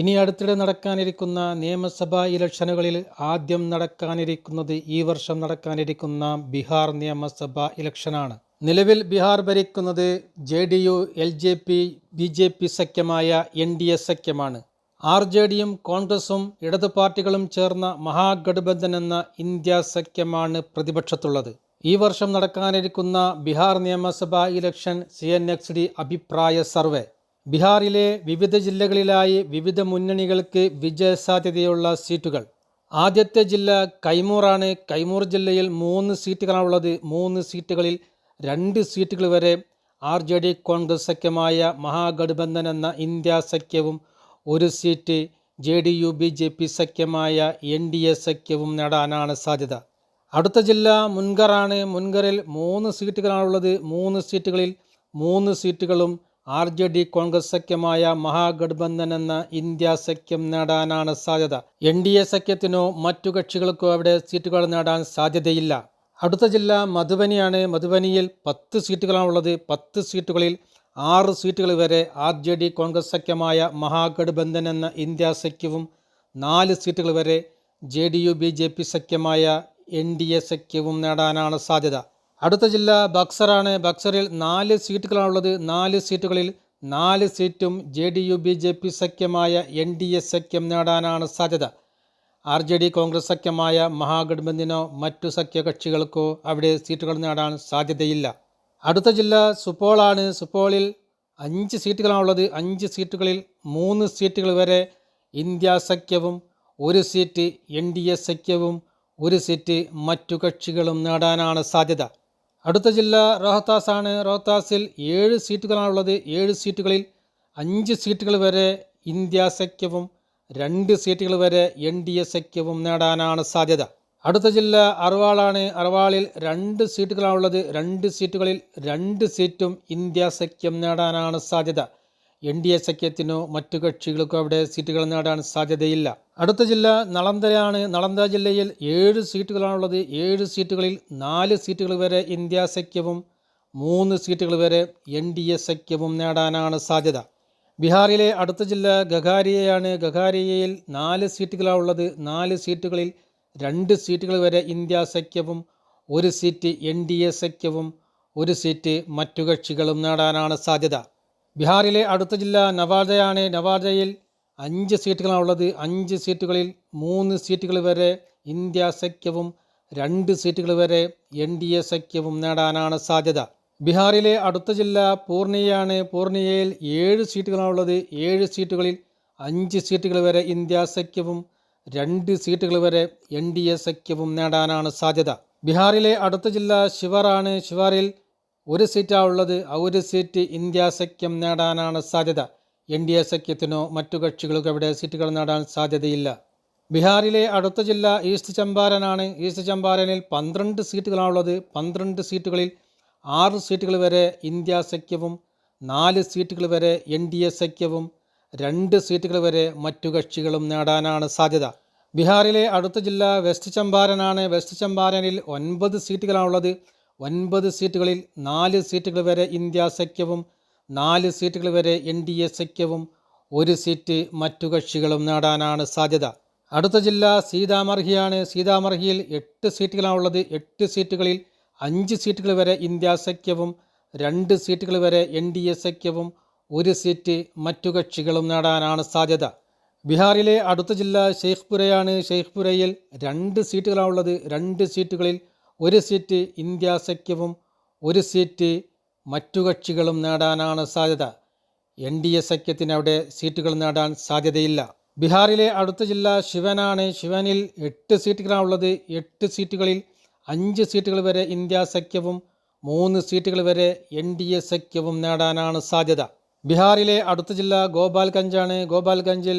ഇനി അടുത്തിടെ നടക്കാനിരിക്കുന്ന നിയമസഭാ ഇലക്ഷനുകളിൽ ആദ്യം നടക്കാനിരിക്കുന്നത് ഈ വർഷം നടക്കാനിരിക്കുന്ന ബീഹാർ നിയമസഭാ ഇലക്ഷനാണ്. നിലവിൽ ബീഹാർ ഭരിക്കുന്നത് J D U L J P B J P സഖ്യമായ N D A സഖ്യമാണ്. ആർ ജെ ഡിയും കോൺഗ്രസും ഇടതു പാർട്ടികളും ചേർന്ന മഹാഗഠബന്ധൻ എന്ന ഇന്ത്യ സഖ്യമാണ് പ്രതിപക്ഷത്തുള്ളത്. ഈ വർഷം നടക്കാനിരിക്കുന്ന ബീഹാർ നിയമസഭാ election C N X D അഭിപ്രായ സർവേ. ബീഹാറിലെ വിവിധ ജില്ലകളിലായി വിവിധ മുന്നണികൾക്ക് വിജയസാധ്യതയുള്ള സീറ്റുകൾ. ആദ്യത്തെ ജില്ല കൈമൂറാണ്. കൈമൂർ ജില്ലയിൽ മൂന്ന് സീറ്റുകളാണുള്ളത് മൂന്ന് സീറ്റുകളിൽ രണ്ട് സീറ്റുകൾ വരെ ആർ ജെ ഡി കോൺഗ്രസ് സഖ്യമായ മഹാഗഠബന്ധൻ എന്ന ഇന്ത്യ സഖ്യവും ഒരു seat J D U B J P സഖ്യമായ N D A സഖ്യവും നേടാനാണ് സാധ്യത. അടുത്ത ജില്ല മുൻഗറാണ്. മുൻഗറിൽ മൂന്ന് സീറ്റുകളാണുള്ളത് മൂന്ന് സീറ്റുകളിൽ മൂന്ന് സീറ്റുകളും ആർ ജെ ഡി കോൺഗ്രസ് സഖ്യമായ മഹാഗഠബന്ധൻ എന്ന ഇന്ത്യ സഖ്യം നേടാനാണ് സാധ്യത. എൻ ഡി എ സഖ്യത്തിനോ മറ്റു കക്ഷികൾക്കോ അവിടെ സീറ്റുകൾ നേടാൻ സാധ്യതയില്ല. അടുത്ത ജില്ല മധുബനിയാണ്. മധുബനിയിൽ പത്ത് സീറ്റുകളാണുള്ളത്. പത്ത് സീറ്റുകളിൽ ആറ് സീറ്റുകൾ വരെ ആർ ജെ ഡി കോൺഗ്രസ് സഖ്യമായ മഹാഗഠബന്ധൻ എന്ന ഇന്ത്യ സഖ്യവും നാല് സീറ്റുകൾ വരെ J D U B J P സഖ്യമായ N D A സഖ്യവും നേടാനാണ് സാധ്യത. അടുത്ത ജില്ല ബക്സറാണ്. ബക്സറിൽ നാല് സീറ്റുകളാണുള്ളത്. നാല് സീറ്റുകളിൽ നാല് സീറ്റും J D U B J P സഖ്യമായ N D A സഖ്യം നേടാനാണ് സാധ്യത. ആർ ജെ ഡി കോൺഗ്രസ് സഖ്യമായ മഹാഗഠബന്ധിനോ മറ്റു സഖ്യകക്ഷികൾക്കോ അവിടെ സീറ്റുകൾ നേടാൻ സാധ്യതയില്ല. അടുത്ത ജില്ല സുപ്പോളാണ് സുപ്പോളിൽ അഞ്ച് സീറ്റുകളാണുള്ളത്. അഞ്ച് സീറ്റുകളിൽ മൂന്ന് സീറ്റുകൾ വരെ ഇന്ത്യ സഖ്യവും ഒരു സീറ്റ് എൻ ഡി എ സഖ്യവും ഒരു സീറ്റ് മറ്റു കക്ഷികളും നേടാനാണ് സാധ്യത. അടുത്ത ജില്ല റോഹത്താസ് ആണ് റോഹത്താസിൽ ഏഴ് സീറ്റുകളാണുള്ളത്. ഏഴ് സീറ്റുകളിൽ അഞ്ച് സീറ്റുകൾ വരെ ഇന്ത്യ സഖ്യവും രണ്ട് സീറ്റുകൾ വരെ എൻ ഡി എ സഖ്യവും നേടാനാണ് സാധ്യത. അടുത്ത ജില്ല അർവാളാണ്. അർവാളിൽ രണ്ട് സീറ്റുകളാണുള്ളത്. രണ്ട് സീറ്റുകളിൽ രണ്ട് സീറ്റും ഇന്ത്യ സഖ്യം നേടാനാണ് സാധ്യത. എൻ ഡി എ സഖ്യത്തിനോ മറ്റു കക്ഷികൾക്കോ അവിടെ സീറ്റുകൾ നേടാൻ സാധ്യതയില്ല. അടുത്ത ജില്ല നളന്ദയാണ് നളന്ദ ജില്ലയിൽ ഏഴ് സീറ്റുകളാണുള്ളത്. ഏഴ് സീറ്റുകളിൽ നാല് സീറ്റുകൾ വരെ ഇന്ത്യ സഖ്യവും മൂന്ന് സീറ്റുകൾ വരെ എൻ ഡി എ സഖ്യവും നേടാനാണ് സാധ്യത. ബീഹാറിലെ അടുത്ത ജില്ല ഗഖാരിയയാണ്. ഗഖാരിയയിൽ നാല് സീറ്റുകളാണുള്ളത് നാല് സീറ്റുകളിൽ രണ്ട് സീറ്റുകൾ വരെ ഇന്ത്യ സഖ്യവും ഒരു സീറ്റ് എൻ ഡി എ സഖ്യവും ഒരു സീറ്റ് മറ്റു കക്ഷികളും നേടാനാണ് സാധ്യത. ബീഹാറിലെ അടുത്ത ജില്ല നവാദയാണ് നവാദയിൽ അഞ്ച് സീറ്റുകളാണുള്ളത്. അഞ്ച് സീറ്റുകളിൽ മൂന്ന് സീറ്റുകൾ വരെ ഇന്ത്യ സഖ്യവും രണ്ട് സീറ്റുകൾ വരെ എൻ ഡി എ സഖ്യവും നേടാനാണ് സാധ്യത. ബീഹാറിലെ അടുത്ത ജില്ല പൂർണിയയാണ്. പൂർണിയയിൽ ഏഴ് സീറ്റുകളാണുള്ളത്. ഏഴ് സീറ്റുകളിൽ അഞ്ച് സീറ്റുകൾ വരെ ഇന്ത്യ സഖ്യവും രണ്ട് സീറ്റുകൾ വരെ എൻ ഡി എ സഖ്യവും നേടാനാണ് സാധ്യത. ബീഹാറിലെ അടുത്ത ജില്ല ശിവറാണ്. ശിവാറിൽ ഒരു സീറ്റാണ് ഉള്ളത് ആ ഒരു സീറ്റ് ഇന്ത്യ സഖ്യം നേടാനാണ് സാധ്യത. എൻ ഡി എ സഖ്യത്തിനോ മറ്റു കക്ഷികൾക്കോ അവിടെ സീറ്റുകൾ നേടാൻ സാധ്യതയില്ല. ബീഹാറിലെ അടുത്ത ജില്ല ഈസ്റ്റ് ചമ്പാരനാണ്. ഈസ്റ്റ് ചമ്പാരനിൽ പന്ത്രണ്ട് സീറ്റുകളാണുള്ളത്. പന്ത്രണ്ട് സീറ്റുകളിൽ ആറ് സീറ്റുകൾ വരെ ഇന്ത്യ സഖ്യവും നാല് സീറ്റുകൾ വരെ എൻ ഡി എ സഖ്യവും രണ്ട് സീറ്റുകൾ വരെ മറ്റു കക്ഷികളും നേടാനാണ് സാധ്യത. ബീഹാറിലെ അടുത്ത ജില്ല വെസ്റ്റ് ചമ്പാരനാണ്. വെസ്റ്റ് ചമ്പാരനിൽ ഒൻപത് സീറ്റുകളാണുള്ളത്. ഒൻപത് സീറ്റുകളിൽ നാല് സീറ്റുകൾ വരെ ഇന്ത്യ സഖ്യവും നാല് സീറ്റുകൾ വരെ എൻ ഡി എ സഖ്യവും ഒരു സീറ്റ് മറ്റു കക്ഷികളും നേടാനാണ് സാധ്യത. അടുത്ത ജില്ല സീതാമർഹിയാണ്. സീതാമർഹിയിൽ എട്ട് സീറ്റുകളാണുള്ളത് എട്ട് സീറ്റുകളിൽ അഞ്ച് സീറ്റുകൾ വരെ ഇന്ത്യ സഖ്യവും രണ്ട് സീറ്റുകൾ വരെ എൻ ഡി എ സഖ്യവും ഒരു സീറ്റ് മറ്റു കക്ഷികളും നേടാനാണ് സാധ്യത. ബീഹാറിലെ അടുത്ത ജില്ല ഷെയ്ഖ്പുരയാണ് ഷെയ്ഖ്പുരയിൽ രണ്ട് സീറ്റുകളാണുള്ളത് രണ്ട് സീറ്റുകളിൽ ഒരു സീറ്റ് ഇന്ത്യ സഖ്യവും ഒരു സീറ്റ് മറ്റു കക്ഷികളും നേടാനാണ് സാധ്യത. എൻ ഡി എ സഖ്യത്തിന് അവിടെ സീറ്റുകൾ നേടാൻ സാധ്യതയില്ല. ബീഹാറിലെ അടുത്ത ജില്ല ശിവനാണ്. ശിവനിൽ എട്ട് സീറ്റുകളാണുള്ളത്. എട്ട് സീറ്റുകളിൽ അഞ്ച് സീറ്റുകൾ വരെ ഇന്ത്യ സഖ്യവും മൂന്ന് സീറ്റുകൾ വരെ എൻ ഡി എ സഖ്യവും നേടാനാണ് സാധ്യത. ബീഹാറിലെ അടുത്ത ജില്ല ഗോപാൽഗഞ്ചാണ്. ഗോപാൽഗഞ്ചിൽ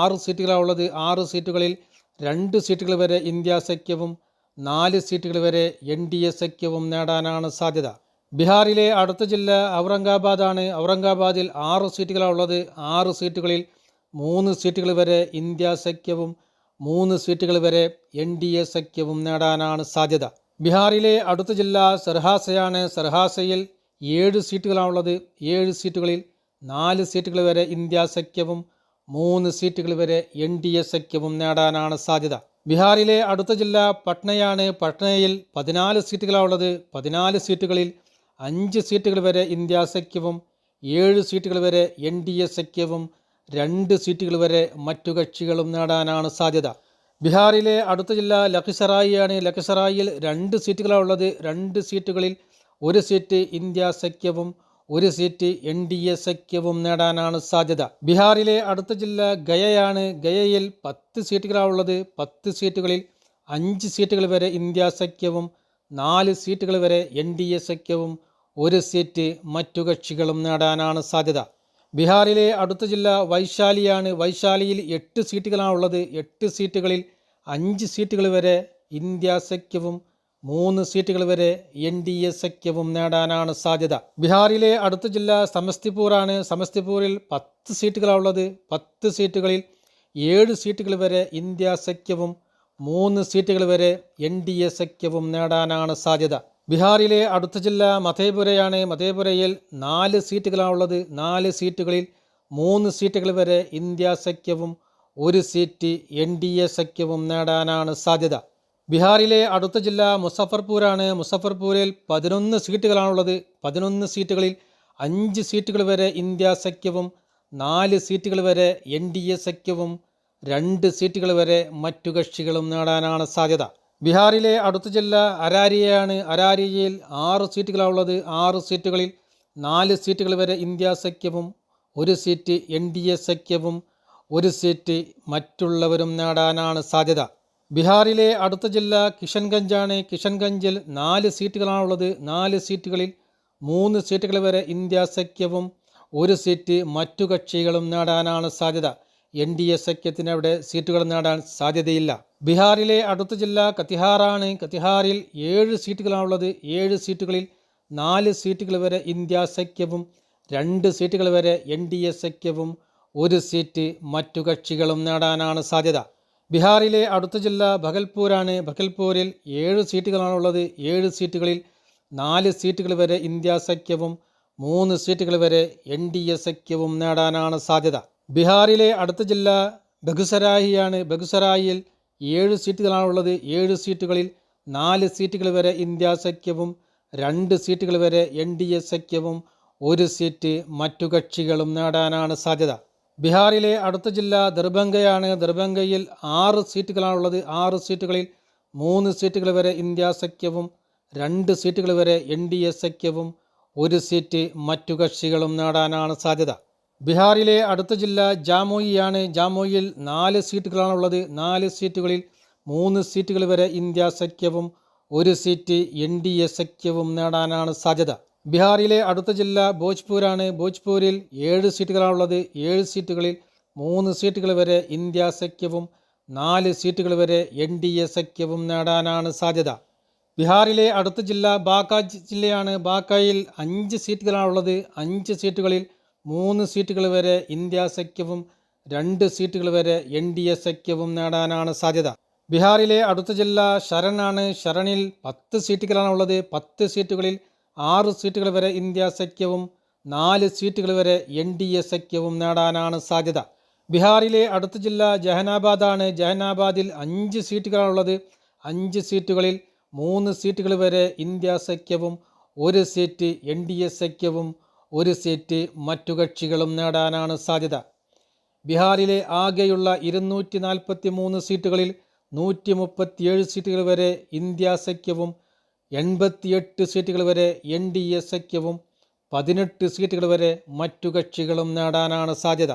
ആറ് സീറ്റുകളാണുള്ളത്. ആറ് സീറ്റുകളിൽ രണ്ട് സീറ്റുകൾ വരെ ഇന്ത്യ സഖ്യവും നാല് സീറ്റുകൾ വരെ എൻ ഡി എ സഖ്യവും നേടാനാണ് സാധ്യത. ബീഹാറിലെ അടുത്ത ജില്ല ഔറംഗാബാദാണ്. ഔറംഗാബാദിൽ ആറ് സീറ്റുകളാണുള്ളത് ആറ് സീറ്റുകളിൽ മൂന്ന് സീറ്റുകൾ വരെ ഇന്ത്യ സഖ്യവും മൂന്ന് സീറ്റുകൾ വരെ എൻ ഡി എ സഖ്യവും നേടാനാണ് സാധ്യത. ബീഹാറിലെ അടുത്ത ജില്ല സർഹാസയാണ് സർഹാസയിൽ ഏഴ് സീറ്റുകളാണുള്ളത് ഏഴ് സീറ്റുകളിൽ നാല് സീറ്റുകൾ വരെ ഇന്ത്യ സഖ്യവും മൂന്ന് സീറ്റുകൾ വരെ എൻ ഡി എ സഖ്യവും നേടാനാണ് സാധ്യത. ബീഹാറിലെ അടുത്ത ജില്ല പട്നയാണ്. പട്നയിൽ പതിനാല് സീറ്റുകളാണുള്ളത്. പതിനാല് സീറ്റുകളിൽ അഞ്ച് സീറ്റുകൾ വരെ ഇന്ത്യ സഖ്യവും ഏഴ് സീറ്റുകൾ വരെ എൻ ഡി എ സഖ്യവും രണ്ട് സീറ്റുകൾ വരെ മറ്റു കക്ഷികളും നേടാനാണ് സാധ്യത. ബീഹാറിലെ അടുത്ത ജില്ല ലഖിസറായിയാണ്. ലഖിസറായിൽ രണ്ട് സീറ്റുകളാണുള്ളത്. രണ്ട് സീറ്റുകളിൽ ഒരു സീറ്റ് ഇന്ത്യ സഖ്യവും ഒരു സീറ്റ് എൻ ഡി എ സഖ്യവും നേടാനാണ് സാധ്യത. ബീഹാറിലെ അടുത്ത ജില്ല ഗയയാണ്. ഗയയിൽ പത്ത് സീറ്റുകളാണുള്ളത്. പത്ത് സീറ്റുകളിൽ അഞ്ച് സീറ്റുകൾ വരെ ഇന്ത്യ സഖ്യവും നാല് സീറ്റുകൾ വരെ എൻ ഡി എ സഖ്യവും ഒരു സീറ്റ് മറ്റു കക്ഷികളും നേടാനാണ് സാധ്യത. ബീഹാറിലെ അടുത്ത ജില്ല വൈശാലിയാണ്. വൈശാലിയിൽ എട്ട് സീറ്റുകളാണുള്ളത്. എട്ട് സീറ്റുകളിൽ അഞ്ച് സീറ്റുകൾ വരെ ഇന്ത്യ സഖ്യവും മൂന്ന് സീറ്റുകൾ വരെ എൻ ഡി എ സഖ്യവും നേടാനാണ് സാധ്യത. ബീഹാറിലെ അടുത്ത ജില്ല സമസ്തിപൂറാണ്. സമസ്തിപൂരിൽ പത്ത് സീറ്റുകളാണുള്ളത് പത്ത് സീറ്റുകളിൽ ഏഴ് സീറ്റുകൾ വരെ ഇന്ത്യ സഖ്യവും മൂന്ന് സീറ്റുകൾ വരെ എൻ ഡി എ സഖ്യവും നേടാനാണ് സാധ്യത. ബീഹാറിലെ അടുത്ത ജില്ല മധേപുരയാണ്. മധേപുരയിൽ നാല് സീറ്റുകളാണുള്ളത് നാല് സീറ്റുകളിൽ മൂന്ന് സീറ്റുകൾ വരെ ഇന്ത്യ സഖ്യവും ഒരു സീറ്റ് എൻ ഡി എ സഖ്യവും നേടാനാണ് സാധ്യത. ബീഹാറിലെ അടുത്ത ജില്ല മുസഫർപൂരാണ്. മുസഫർപൂരിൽ പതിനൊന്ന് സീറ്റുകളാണുള്ളത്. പതിനൊന്ന് സീറ്റുകളിൽ അഞ്ച് സീറ്റുകൾ വരെ ഇന്ത്യ സഖ്യവും നാല് സീറ്റുകൾ വരെ എൻ ഡി എ സഖ്യവും രണ്ട് സീറ്റുകൾ വരെ മറ്റു കക്ഷികളും നേടാനാണ് സാധ്യത. ബീഹാറിലെ അടുത്ത ജില്ല അരാരിയയാണ്. അരാരിയയിൽ ആറ് സീറ്റുകളാണുള്ളത്. ആറ് സീറ്റുകളിൽ നാല് സീറ്റുകൾ വരെ ഇന്ത്യ സഖ്യവും ഒരു സീറ്റ് എൻ ഡി എ സഖ്യവും ഒരു സീറ്റ് മറ്റുള്ളവരും നേടാനാണ് സാധ്യത. ബീഹാറിലെ അടുത്ത ജില്ല കിഷൻഗഞ്ചാണ്. കിഷൻഗഞ്ചിൽ നാല് സീറ്റുകളാണുള്ളത്. നാല് സീറ്റുകളിൽ മൂന്ന് സീറ്റുകൾ വരെ ഇന്ത്യ സഖ്യവും ഒരു സീറ്റ് മറ്റു കക്ഷികളും നേടാനാണ് സാധ്യത. എൻ ഡി എ സഖ്യത്തിന് അവിടെ സീറ്റുകൾ നേടാൻ സാധ്യതയില്ല. ബീഹാറിലെ അടുത്ത ജില്ല കത്തിഹാറാണ്. കത്തിഹാറിൽ ഏഴ് സീറ്റുകളാണുള്ളത്. ഏഴ് സീറ്റുകളിൽ നാല് സീറ്റുകൾ വരെ ഇന്ത്യ സഖ്യവും രണ്ട് സീറ്റുകൾ വരെ എൻ ഡി എ സഖ്യവും ഒരു സീറ്റ് മറ്റു കക്ഷികളും നേടാനാണ് സാധ്യത. ബീഹാറിലെ അടുത്ത ജില്ല ഭഗൽപൂരാണ് ഭഗൽപൂരിൽ ഏഴ് സീറ്റുകളാണുള്ളത്. ഏഴ് സീറ്റുകളിൽ നാല് സീറ്റുകൾ വരെ ഇന്ത്യ സഖ്യവും മൂന്ന് സീറ്റുകൾ വരെ എൻ ഡി എ സഖ്യവും നേടാനാണ് സാധ്യത. ബീഹാറിലെ അടുത്ത ജില്ല ബഗുസരായിയാണ്. ബഗുസരായിൽ ഏഴ് സീറ്റുകളാണുള്ളത്. ഏഴ് സീറ്റുകളിൽ നാല് സീറ്റുകൾ വരെ ഇന്ത്യ സഖ്യവും രണ്ട് സീറ്റുകൾ വരെ എൻ ഡി എ സഖ്യവും ഒരു സീറ്റ് മറ്റു കക്ഷികളും നേടാനാണ് സാധ്യത. ബീഹാറിലെ അടുത്ത ജില്ല ദർഭംഗയാണ് ദർഭംഗയിൽ ആറ് സീറ്റുകളാണുള്ളത്. ആറ് സീറ്റുകളിൽ മൂന്ന് സീറ്റുകൾ വരെ ഇന്ത്യ സഖ്യവും രണ്ട് സീറ്റുകൾ വരെ എൻ ഡി എ സഖ്യവും ഒരു സീറ്റ് മറ്റു കക്ഷികളും നേടാനാണ് സാധ്യത. ബീഹാറിലെ അടുത്ത ജില്ല ജാമോയിയാണ്. ജാമോയിൽ നാല് സീറ്റുകളാണുള്ളത്. നാല് സീറ്റുകളിൽ മൂന്ന് സീറ്റുകൾ വരെ ഇന്ത്യ സഖ്യവും ഒരു സീറ്റ് എൻ ഡി എ സഖ്യവും നേടാനാണ് സാധ്യത. ബീഹാറിലെ അടുത്ത ജില്ല ഭോജ്പൂരാണ്. ഭോജ്പൂരിൽ ഏഴ് സീറ്റുകളാണുള്ളത്. ഏഴ് സീറ്റുകളിൽ മൂന്ന് സീറ്റുകൾ വരെ ഇന്ത്യ സഖ്യവും നാല് സീറ്റുകൾ വരെ എൻ ഡി എ സഖ്യവും നേടാനാണ് സാധ്യത. ബീഹാറിലെ അടുത്ത ജില്ല ബാക്ക ജില്ലയാണ്. ബാക്കയിൽ അഞ്ച് സീറ്റുകളാണുള്ളത്. അഞ്ച് സീറ്റുകളിൽ മൂന്ന് സീറ്റുകൾ വരെ ഇന്ത്യ സഖ്യവും രണ്ട് സീറ്റുകൾ വരെ എൻ ഡി എ സഖ്യവും നേടാനാണ് സാധ്യത. ബീഹാറിലെ അടുത്ത ജില്ല ശരണാണ് ശരണിൽ പത്ത് സീറ്റുകളാണുള്ളത്. പത്ത് സീറ്റുകളിൽ ആറ് സീറ്റുകൾ വരെ ഇന്ത്യ സഖ്യവും നാല് സീറ്റുകൾ വരെ എൻ ഡി എ സഖ്യവും നേടാനാണ് സാധ്യത. ബീഹാറിലെ അടുത്ത ജില്ല ജഹനാബാദാണ്. ജഹനാബാദിൽ അഞ്ച് സീറ്റുകളാണുള്ളത്. അഞ്ച് സീറ്റുകളിൽ മൂന്ന് സീറ്റുകൾ വരെ ഇന്ത്യ സഖ്യവും ഒരു സീറ്റ് എൻ ഡി എ സഖ്യവും ഒരു സീറ്റ് മറ്റു കക്ഷികളും നേടാനാണ് സാധ്യത. ബീഹാറിലെ ആകെയുള്ള ഇരുന്നൂറ്റി നാൽപ്പത്തി മൂന്ന് സീറ്റുകളിൽ നൂറ്റി മുപ്പത്തിയേഴ് സീറ്റുകൾ വരെ ഇന്ത്യ സഖ്യവും എൺപത്തിയെട്ട് സീറ്റുകൾ വരെ എൻ ഡി എ സഖ്യവും പതിനെട്ട് സീറ്റുകൾ വരെ മറ്റു കക്ഷികളും നേടാനാണ് സാധ്യത.